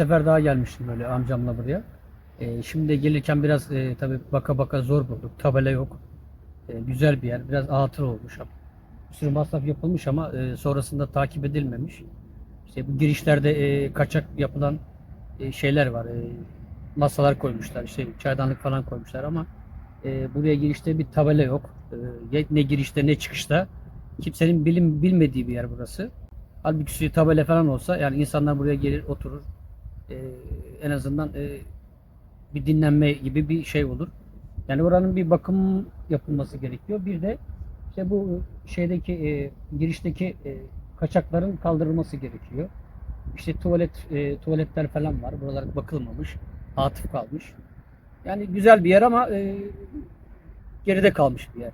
sefer daha gelmiştim böyle amcamla buraya. E, şimdi de gelirken biraz e, tabii baka baka zor bulduk. Tabela yok. E, güzel bir yer. Biraz atıl olmuş. Bir sürü masraf yapılmış ama e, sonrasında takip edilmemiş. İşte bu girişlerde e, kaçak yapılan e, şeyler var. E, masalar koymuşlar. işte çaydanlık falan koymuşlar ama e, buraya girişte bir tabela yok. E, ne girişte ne çıkışta. Kimsenin bilim bilmediği bir yer burası. Halbuki tabela falan olsa yani insanlar buraya gelir oturur. E, en azından e, bir dinlenme gibi bir şey olur. Yani oranın bir bakım yapılması gerekiyor. Bir de işte bu şeydeki e, girişteki e, kaçakların kaldırılması gerekiyor. İşte tuvalet e, tuvaletler falan var. Buralar bakılmamış. Atıf kalmış. Yani güzel bir yer ama e, geride kalmış bir yer.